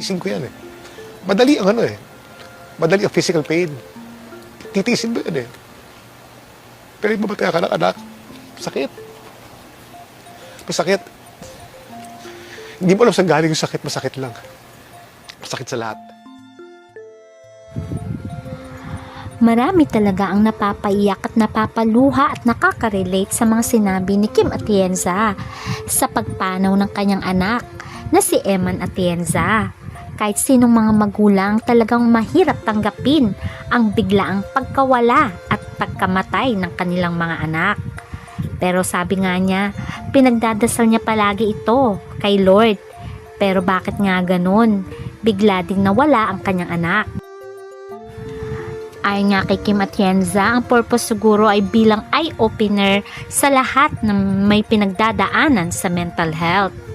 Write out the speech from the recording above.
Titiisin ko yan eh. Madali ang ano eh. Madali ang physical pain. Titiisin mo yan eh. Pero yung mamatay ka ng anak, sakit. Masakit. Hindi mo alam saan galing yung sakit, masakit lang. Masakit sa lahat. Marami talaga ang napapaiyak at napapaluha at nakaka-relate sa mga sinabi ni Kim Atienza sa pagpanaw ng kanyang anak na si Eman Atienza. Kahit sinong mga magulang talagang mahirap tanggapin ang biglaang pagkawala at pagkamatay ng kanilang mga anak. Pero sabi nga niya, pinagdadasal niya palagi ito kay Lord. Pero bakit nga ganun? Bigla ding nawala ang kanyang anak. Ayon nga kay Kim Atienza, ang purpose siguro ay bilang eye-opener sa lahat ng may pinagdadaanan sa mental health.